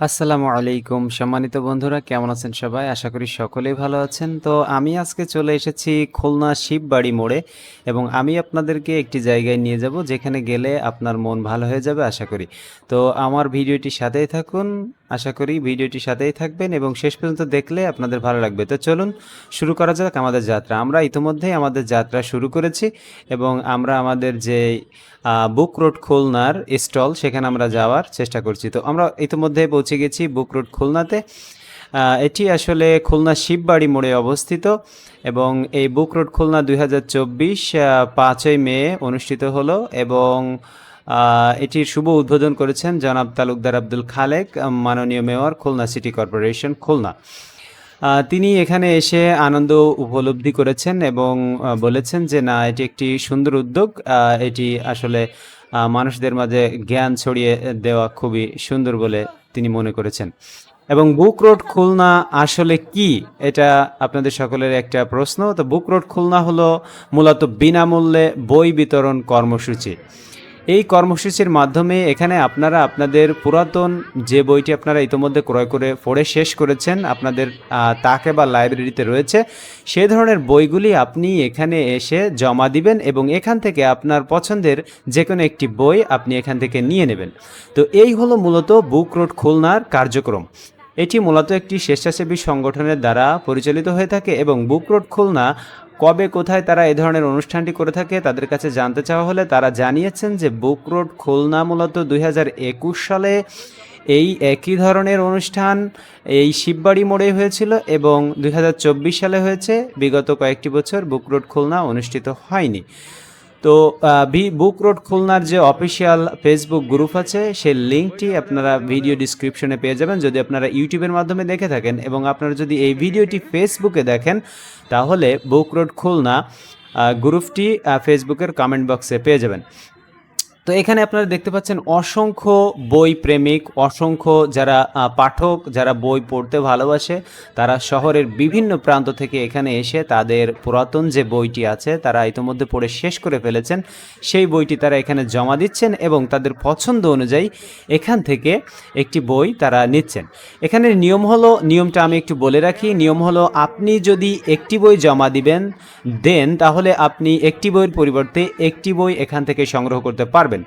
আসসালামু আলাইকুম। সম্মানিত বন্ধুরা, কেমন আছেন সবাই? আশা করি সকলেই ভালো আছেন। তো আমি আজকে চলে এসেছি খুলনা শিববাড়ি মোড়ে এবং আমি আপনাদেরকে একটি জায়গায় নিয়ে যাব যেখানে গেলে আপনার মন ভালো হয়ে যাবে, আশা করি। তো আমার ভিডিওটি সাথেই থাকুন। আশা করি ভিডিওটি সাথেই থাকবেন এবং শেষ পর্যন্ত দেখলে আপনাদের ভালো লাগবে। তো চলুন শুরু করা যাক আমাদের যাত্রা। আমরা ইতিমধ্যেই আমাদের যাত্রা শুরু করেছি এবং আমরা আমাদের যে বুক রোড খুলনার স্টল, সেখানে আমরা যাওয়ার চেষ্টা করছি। তো আমরা ইতিমধ্যে পৌঁছে গেছি বুক রোড খুলনাতে। এটি আসলে খুলনা শিববাড়ি মোড়ে অবস্থিত এবং এই বুক রোড খুলনা দুই হাজার চব্বিশ পাঁচই মে অনুষ্ঠিত হলো এবং এটির শুভ উদ্বোধন করেছেন জনাব তালুকদার আব্দুল খালেক মাননীয় mayor, Khulna city corporation, Khulna. তিনি এখানে এসে আনন্দ উপলব্ধি করেছেন এবং বলেছেন যে না, এটি একটি সুন্দর উদ্যোগ। এটি আসলে মানুষদের মাঝে জ্ঞান ছড়িয়ে দেওয়া খুবই সুন্দর বলে তিনি মনে করেছেন। এবং বুক রোড খুলনা আসলে কি? এটা আপনাদের সকলের একটা প্রশ্ন। তো বুক রোড খুলনা হলো মূলত বিনামূল্যে বই বিতরণ কর্মসূচি। এই কর্মসূচির মাধ্যমে এখানে আপনারা আপনাদের পুরাতন যে বইটি আপনারা ইতোমধ্যে ক্রয় করে, পড়ে শেষ করেছেন, আপনাদের তাকে বা লাইব্রেরিতে রয়েছে সেই ধরনের বইগুলি আপনি এখানে এসে জমা দিবেন এবং এখান থেকে আপনার পছন্দের যে কোনো একটি বই আপনি এখান থেকে নিয়ে নেবেন। তো এই হলো মূলত বুক রোড খুলনার কার্যক্রম। এটি মূলত একটি স্বেচ্ছাসেবী সংগঠনের দ্বারা পরিচালিত হয়ে থাকে এবং বুক রোড খুলনা কবে কোথায় তারা এ ধরনের অনুষ্ঠানটি করে থাকে তাদের কাছে জানতে চাওয়া হলে তারা জানিয়েছেন যে বুক রোড খুলনা মূলত দুই হাজার একুশ সালে এই একই ধরনের অনুষ্ঠান এই শিববাড়ি মোড়ে হয়েছিল এবং দু হাজার চব্বিশ সালে হয়েছে। বিগত কয়েকটি বছর বুক রোড খুলনা অনুষ্ঠিত হয়নি। তো ভি, বুক রোড খুলনার যে অফিসিয়াল ফেসবুক গ্রুপ আছে, সেই লিঙ্কটি আপনারা ভিডিও ডিসক্রিপশনে পেয়ে যাবেন। যদি আপনারা ইউটিউবের মাধ্যমে দেখে থাকেন এবং আপনারা যদি এই ভিডিওটি ফেসবুকে দেখেন, তাহলে বুক রোড খুলনা গ্রুপটি ফেসবুকের কমেন্ট বক্সে পেয়ে যাবেন। তো এখানে আপনারা দেখতে পাচ্ছেন অসংখ্য বই প্রেমিক, অসংখ্য যারা পাঠক যারা বই পড়তে ভালোবাসে, তারা শহরের বিভিন্ন প্রান্ত থেকে এখানে এসে তাদের পুরাতন যে বইটি আছে তারা ইতিমধ্যে পড়ে শেষ করে ফেলেছেন। সেই বইটি তারা এখানে জমা দিচ্ছেন এবং তাদের পছন্দ অনুযায়ী এখান থেকে একটি বই তারা নিচ্ছেন। এখানের নিয়ম হলো, নিয়মটা আমি একটু বলে রাখি, নিয়ম হলো আপনি যদি একটি বই জমা দিবেন, দেন তাহলে আপনি একটি বইয়ের পরিবর্তে একটি বই এখান থেকে সংগ্রহ করতে পারবেন।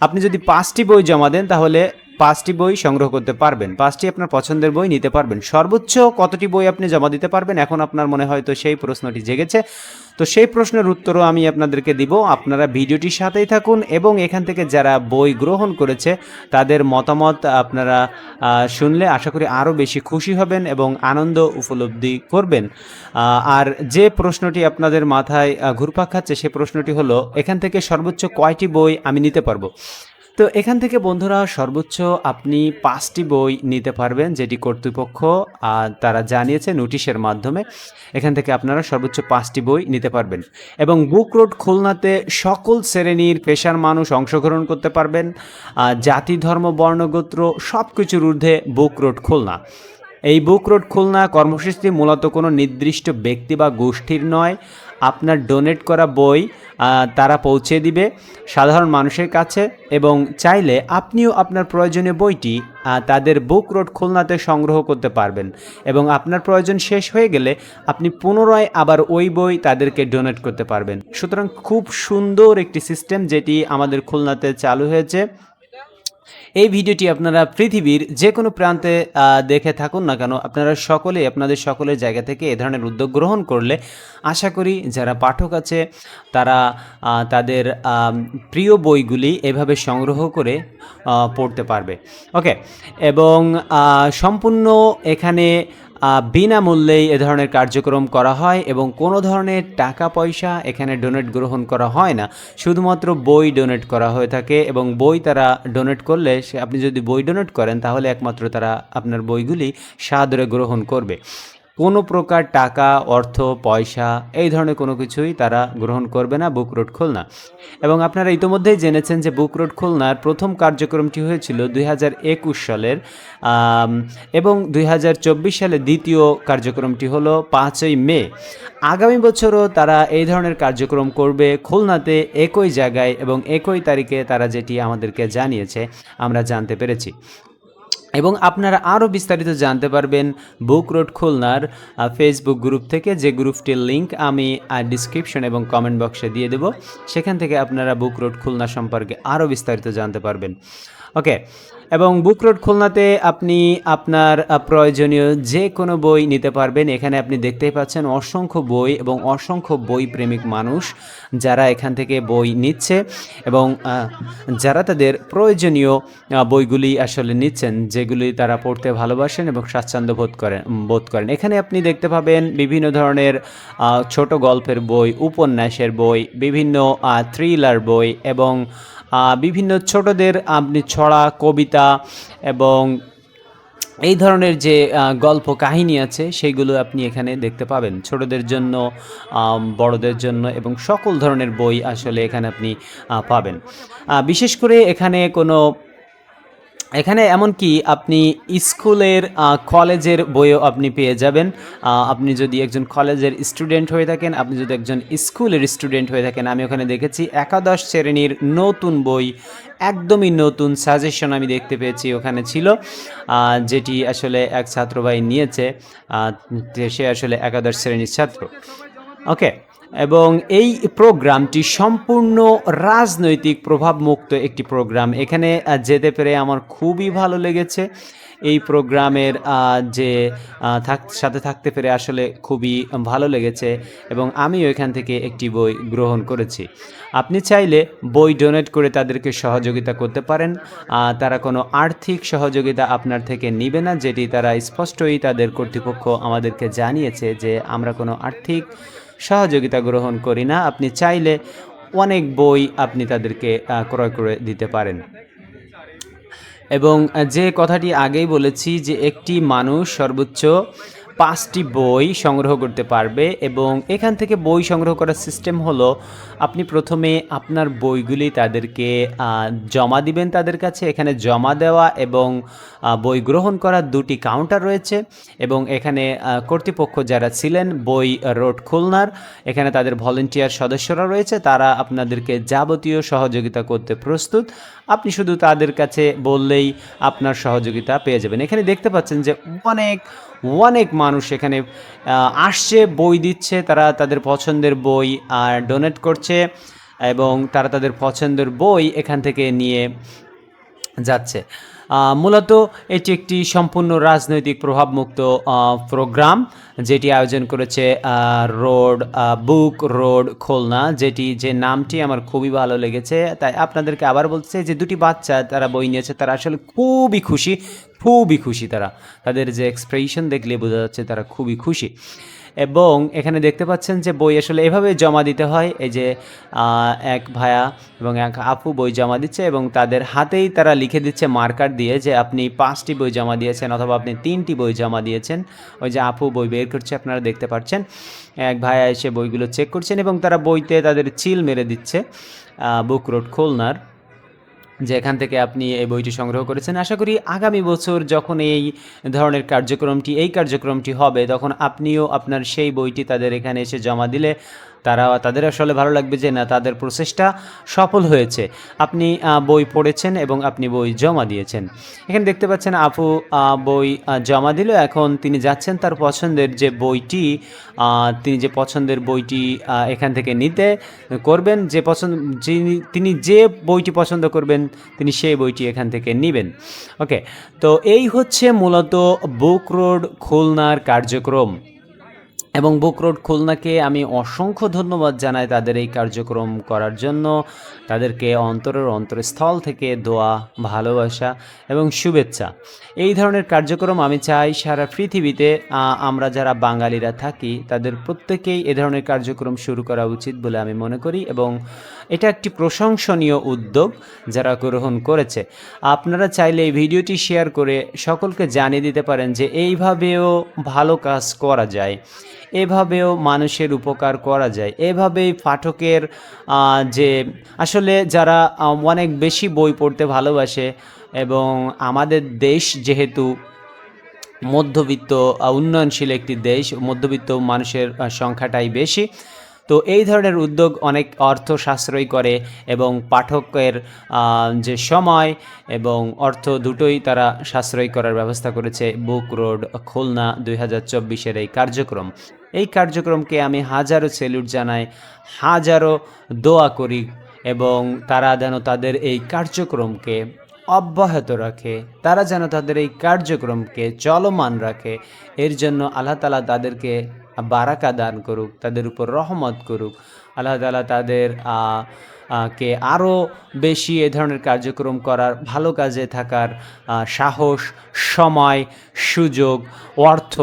আপনি যদি পাঁচটি বই জমা দেন তাহলে পাঁচটি বই সংগ্রহ করতে পারবেন, পাঁচটি আপনার পছন্দের বই নিতে পারবেন। সর্বোচ্চ কতটি বই আপনি জমা দিতে পারবেন? এখন আপনার মনে হয়তো সেই প্রশ্নটি জেগেছে। তো সেই প্রশ্নের উত্তরও আমি আপনাদেরকে দিব। আপনারা ভিডিওটির সাথেই থাকুন এবং এখান থেকে যারা বই গ্রহণ করেছে, তাদের মতামত আপনারা শুনলে আশা করি আরও বেশি খুশি হবেন এবং আনন্দ উপলব্ধি করবেন। আর যে প্রশ্নটি আপনাদের মাথায় ঘুরপাক খাচ্ছে, সে প্রশ্নটি হলো, এখান থেকে সর্বোচ্চ কয়টি বই আমি নিতে পারব? তো এখান থেকে বন্ধুরা সর্বোচ্চ আপনি পাঁচটি বই নিতে পারবেন, যেটি কর্তৃপক্ষ তারা জানিয়েছে নোটিশের মাধ্যমে। এখান থেকে আপনারা সর্বোচ্চ পাঁচটি বই নিতে পারবেন এবং বুক রোড খুলনাতে সকল শ্রেণির পেশার মানুষ অংশগ্রহণ করতে পারবেন। জাতি, ধর্ম বর্ণগোত্র সব কিছুর ঊর্ধ্বে বুক রোড খুলনা। এই বুক রোড খুলনা কর্মসূচিটি মূলত কোনো নির্দিষ্ট ব্যক্তি বা গোষ্ঠীর নয়। আপনার ডোনেট করা বই তারা পৌঁছে দিবে সাধারণ মানুষের কাছে এবং চাইলে আপনিও আপনার প্রয়োজনীয় বইটি তাদের বুক রোড খুলনাতে সংগ্রহ করতে পারবেন। এবং আপনার প্রয়োজন শেষ হয়ে গেলে আপনি পুনরায় আবার ওই বই তাদেরকে ডোনেট করতে পারবেন। সুতরাং খুব সুন্দর একটি সিস্টেম যেটি আমাদের খুলনাতে চালু হয়েছে। এই ভিডিওটি আপনারা পৃথিবীর যে কোনো প্রান্তে দেখে থাকুন না কেন, আপনারা সকলে আপনাদের সকলের জায়গা থেকে এ ধরনের উদ্যোগ গ্রহণ করলে আশা করি যারা পাঠক আছে, তারা তাদের প্রিয় বইগুলি এভাবে সংগ্রহ করে পড়তে পারবে। ওকে, এবং সম্পূর্ণ এখানে বিনামূল্যেই এ ধরনের কার্যক্রম করা হয় এবং কোনো ধরনের টাকা পয়সা এখানে ডোনেট গ্রহণ করা হয় না। শুধুমাত্র বই ডোনেট করা হয়ে থাকে এবং বই তারা ডোনেট করলে আপনি যদি বই ডোনেট করেন তাহলে একমাত্র তারা আপনার বইগুলি সাদরে গ্রহণ করবে। কোনো প্রকার টাকা, অর্থ, পয়সা, এই ধরনের কোনো কিছুই তারা গ্রহণ করবে না, বুক রোড খুলনা। এবং আপনারা ইতোমধ্যেই জেনেছেন যে বুক রোড খুলনার প্রথম কার্যক্রমটি হয়েছিল দুই হাজার একুশ সালের এবং দুই সালে দ্বিতীয় কার্যক্রমটি হলো পাঁচই মে। আগামী বছরও তারা এই ধরনের কার্যক্রম করবে খুলনাতে একই জায়গায় এবং একই তারিখে তারা যেটি আমাদেরকে জানিয়েছে, আমরা জানতে পেরেছি। এবং আপনারা আরও বিস্তারিত জানতে পারবেন বুক রোড খুলনার ফেসবুক গ্রুপ থেকে। যে গ্রুপটির লিঙ্ক আমি ডিসক্রিপশন এবং কমেন্ট বক্সে দিয়ে দেব, সেখান থেকে আপনারা বুক রোড খুলনা সম্পর্কে আরও বিস্তারিত জানতে পারবেন। ওকে এবং বুক রোড খুলনাতে আপনি আপনার প্রয়োজনীয় যে কোনো বই নিতে পারবেন। এখানে আপনি দেখতেই পাচ্ছেন অসংখ্য বই এবং অসংখ্য বই প্রেমিক মানুষ যারা এখান থেকে বই নিচ্ছে এবং যারা তাদের প্রয়োজনীয় বইগুলি আসলে নিচ্ছেন, যেগুলি তারা পড়তে ভালোবাসেন এবং স্বাচ্ছন্দ্য বোধ করেন বোধ করেন। এখানে আপনি দেখতে পাবেন বিভিন্ন ধরনের ছোট গল্পের বই, উপন্যাসের বই, বিভিন্ন থ্রিলার বই এবং বিভিন্ন ছোটদের আপনি ছড়া, কবিতা এবং এই ধরনের যে গল্প কাহিনী আছে, সেইগুলো আপনি এখানে দেখতে পাবেন। ছোটদের জন্য বড়দের জন্য এবং সকল ধরনের বই আসলে এখানে আপনি পাবেন। বিশেষ করে এখানে কোনো এখানে এমনকি আপনি স্কুলের কলেজের বইও আপনি পেয়ে যাবেন। আপনি যদি একজন কলেজের স্টুডেন্ট হয়ে থাকেন, আপনি যদি একজন স্কুলের স্টুডেন্ট হয়ে থাকেন, আমি ওখানে দেখেছি একাদশ শ্রেণির নতুন বই, একদমই নতুন সাজেশন আমি দেখতে পেয়েছি ওখানে ছিল যেটি আসলে এক ছাত্র ভাই নিয়েছে সে আসলে একাদশ শ্রেণির ছাত্র। ওকে এবং এই প্রোগ্রামটি সম্পূর্ণ রাজনৈতিক প্রভাবমুক্ত একটি প্রোগ্রাম। এখানে যেতে পেরে আমার খুবই ভালো লেগেছে। এই প্রোগ্রামের যে সাথে থাকতে পেরে আসলে খুবই ভালো লেগেছে এবং আমিও এখান থেকে একটি বই গ্রহণ করেছি। আপনি চাইলে বই ডোনেট করে তাদেরকে সহযোগিতা করতে পারেন। তারা কোনো আর্থিক সহযোগিতা আপনার থেকে নিবে না, যেটি তারা স্পষ্টই তাদের কর্তৃপক্ষ আমাদেরকে জানিয়েছে যে আমরা কোনো আর্থিক সহযোগিতা গ্রহণ করি না, আপনি চাইলে অনেক বই আপনি তাদেরকে ক্রয় করে দিতে পারেন। এবং যে কথাটি আগেই বলেছি যে একটি মানুষ সর্বোচ্চ পাঁচটি বই সংগ্রহ করতে পারবে এবং এখান থেকে বই সংগ্রহ করার সিস্টেম হলো, আপনি প্রথমে আপনার বইগুলি তাদেরকে জমা দিবেন তাদের কাছে। এখানে জমা দেওয়া এবং বই গ্রহণ করার দুটি কাউন্টার রয়েছে এবং এখানে কর্তৃপক্ষ যারা ছিলেন, বই রোড খুলনার, এখানে তাদের ভলেন্টিয়ার সদস্যরা রয়েছে। তারা আপনাদেরকে যাবতীয় সহযোগিতা করতে প্রস্তুত। আপনি শুধু তাদের কাছে বললেই আপনার সহযোগিতা পেয়ে যাবেন। এখানে দেখতে পাচ্ছেন যে অনেক অনেক মানুষ এখানে আসছে, বই দিচ্ছে, তারা তাদের পছন্দের বই আর ডোনেট করছে এবং তারা তাদের পছন্দের বই এখান থেকে নিয়ে যাচ্ছে। মূলত এটি একটি সম্পূর্ণ রাজনৈতিক প্রভাবমুক্ত প্রোগ্রাম, যেটি আয়োজন করেছে রোড বুক রোড খুলনা, যেটি যে নামটি আমার খুবই ভালো লেগেছে। তাই আপনাদেরকে আবার বলছে যে দুটি বাচ্চা তারা বই নিয়েছে, তারা আসলে খুবই খুশি খুবই খুশি তারা। তাদের যে এক্সপ্রেশন দেখলে বোঝা যাচ্ছে তারা খুবই খুশি। এবং এখানে দেখতে পাচ্ছেন যে বই আসলে এভাবে জমা দিতে হয়, এই যে এক ভায়া এবং এক আপু বই জমা দিচ্ছে এবং তাদের হাতেই তারা লিখে দিচ্ছে মার্কার দিয়ে যে আপনি পাঁচটি বই জমা দিয়েছেন অথবা আপনি তিনটি বই জমা দিয়েছেন। ওই যে আপু বই বের করছে, আপনারা দেখতে পাচ্ছেন। এক ভায়া এসে বইগুলো চেক করছেন এবং তারা বইতে তাদের চিল মেরে দিচ্ছে বুক রোড খুলনার। যে এখান থেকে আপনি এই বইটি সংগ্রহ করেছেন। আশা করি আগামী বছর যখন এই ধরনের কার্যক্রমটি, এই কার্যক্রমটি হবে, তখন আপনিও আপনার সেই বইটি তাদের এখানে এসে জমা দিলে তারা, তাদের আসলে ভালো লাগবে যে না, তাদের প্রচেষ্টা সফল হয়েছে। আপনি বই পড়েছেন এবং আপনি বই জমা দিয়েছেন। এখানে দেখতে পাচ্ছেন, আপু বই জমা দিল। এখন তিনি যাচ্ছেন তার পছন্দের যে বইটি তিনি যে পছন্দের বইটি এখান থেকে নিতে করবেন, যে পছন্দ তিনি যে বইটি পছন্দ করবেন, তিনি সেই বইটি এখান থেকে নেবেন। ওকে, তো এই হচ্ছে মূলত বুক রোড খুলনার কার্যক্রম। এবং বুক রোড খুলনাকে আমি অসংখ্য ধন্যবাদ জানাই তাদের এই কার্যক্রম করার জন্য। তাদেরকে অন্তরের অন্তরস্থল থেকে দোয়া, ভালোবাসা এবং শুভেচ্ছা। এই ধরনের কার্যক্রম আমি চাই সারা পৃথিবীতে আমরা যারা বাঙালিরা থাকি, তাদের প্রত্যেকেই এ ধরনের কার্যক্রম শুরু করা উচিত বলে আমি মনে করি এবং এটা একটি প্রশংসনীয় উদ্যোগ যারা গ্রহণ করেছে। আপনারা চাইলে এই ভিডিওটি শেয়ার করে সকলকে জানিয়ে দিতে পারেন যে এইভাবেও ভালো কাজ করা যায়। এভাবেও মানুষের উপকার করা যায়। এভাবেই পাঠকের যে আসলে যারা অনেক বেশি বই পড়তে ভালোবাসে এবং আমাদের দেশ যেহেতু মধ্যবিত্ত উন্নয়নশীল একটি দেশ, মধ্যবিত্ত মানুষের সংখ্যাটাই বেশি তো এই ধরনের উদ্যোগ অনেক অর্থ সাশ্রয় করে এবং পাঠকের যে সময় এবং অর্থ দুটোই তারা সাশ্রয় করার ব্যবস্থা করেছে বুক রোড, খুলনা দুই হাজার চব্বিশের এই কার্যক্রম। এই কার্যক্রমকে আমি হাজারো সেলুট জানাই, হাজারো দোয়া করি এবং তারা যেন তাদের এই কার্যক্রমকে অব্যাহত রাখে, তারা যেন তাদের এই কার্যক্রমকে চলমান রাখে, এর জন্য আল্লাহ তালা তাদেরকে বারাকা দান করুক, তাদের উপর রহমত করুক। আল্লাহ তালা তাদের কে আরও বেশি এ ধরনের কার্যক্রম করার, ভালো কাজে থাকার সাহস, সময়, সুযোগ, অর্থ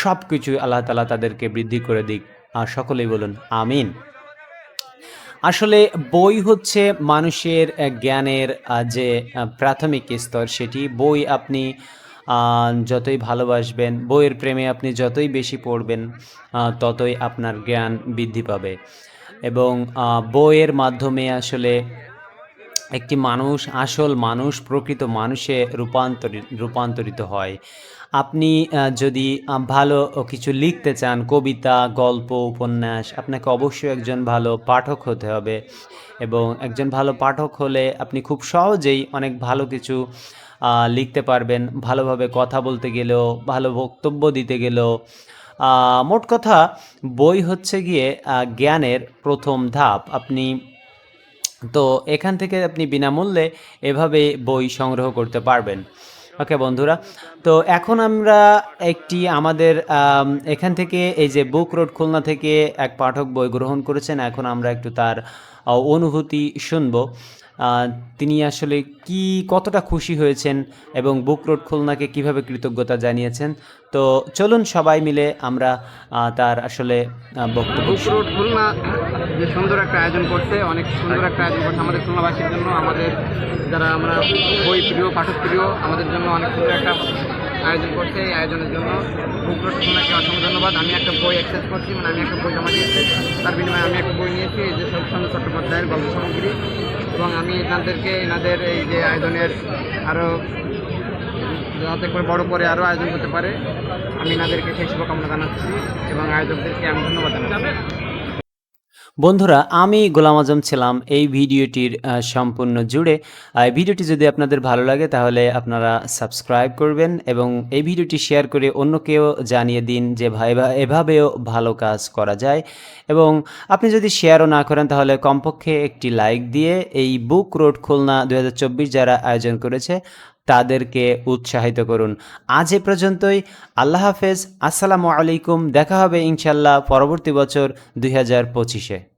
সব কিছুই আল্লাহ তালা তাদেরকে বৃদ্ধি করে দিক। সকলেই বলুন, আমিন। আসলে বই হচ্ছে মানুষের জ্ঞানের যে প্রাথমিক স্তর, সেটি বই আপনি যতই ভালোবাসবেন, বইয়ের প্রেমে আপনি যতই বেশি পড়বেন ততই আপনার জ্ঞান বৃদ্ধি পাবে। এবং বইয়ের মাধ্যমে আসলে একটি মানুষ, আসল মানুষ, প্রকৃত মানুষে রূপান্তরিত রূপান্তরিত হয়। আপনি যদি ভালো কিছু লিখতে চান, কবিতা, গল্প, উপন্যাস, আপনাকে অবশ্যই একজন ভালো পাঠক হতে হবে। এবং একজন ভালো পাঠক হলে আপনি খুব সহজেই অনেক ভালো কিছু লিখতে পারবেন, ভালোভাবে কথা বলতে গেলেও, ভালো বক্তব্য দিতে গেলেও। মোট কথা, বই হচ্ছে গিয়ে জ্ঞানের প্রথম ধাপ। আপনি, তো এখান থেকে আপনি বিনামূল্যে এভাবে বই সংগ্রহ করতে পারবেন। ওকে, বন্ধুরা, তো এখন আমরা একটি আমাদের এখান থেকে এই যে বুক রোড খুলনা থেকে এক পাঠক বই গ্রহণ করেছেন। এখন আমরা একটু তার অনুভূতি শুনব। তিনি আসলে কি কতটা খুশি হয়েছেন এবং বুক রোড খুলনাকে কীভাবে কৃতজ্ঞতা জানিয়েছেন? তো চলুন সবাই মিলে আমরা তার আসলে বক্তব্য বুক রোড খুলনা যে সুন্দর একটা আয়োজন করছে অনেক সুন্দর একটা আয়োজন করছে আমাদের খুলনাবাসীর জন্য। আমাদের যারা আমরা বই প্রিয় পাঠক প্রিয় আমাদের জন্য অনেক সুন্দর একটা আয়োজন করছে এই আয়োজনের জন্য। বুক রোড খুলনাকে অসংখ্য ধন্যবাদ। আমি একটা বই অ্যাক্সেস করছি মানে আমি একটা বই জমা দিয়েছি। তার বিনিময়ে আমি একটা বই নিয়েছি এই যে সত্যচন্দ্র চট্টোপাধ্যায়ের গল্প সামগ্রী। এবং আমি এনাদেরকে এনাদের এই যে আয়োজনের আরও যাতে করে বড় করে আরও আয়োজন করতে পারে, আমি এনাদেরকে সেই শুভকামনা জানাচ্ছি এবং আয়োজকদেরকে আমি ধন্যবাদ জানাচ্ছি। বন্ধুরা, আমি গোলাম আজম ছিলাম এই ভিডিওটির সম্পূর্ণ জুড়ে। ভিডিওটি যদি আপনাদের ভালো লাগে, তাহলে আপনারা সাবস্ক্রাইব করবেন এবং এই ভিডিওটি শেয়ার করে অন্যকেও জানিয়ে দিন যে ভাই এভাবেও ভালো কাজ করা যায়। এবং আপনি যদি শেয়ারও না করেন, তাহলে কমপক্ষে একটি লাইক দিয়ে এই বুক রোড খুলনা দু হাজার চব্বিশ যারা আয়োজন করেছে তাদেরকে উৎসাহিত করুন। আজ এ পর্যন্তই। আল্লাহ হাফেজ। আসসালামু আলাইকুম। দেখা হবে ইনশাল্লাহ পরবর্তী বছর দুই হাজার পঁচিশে।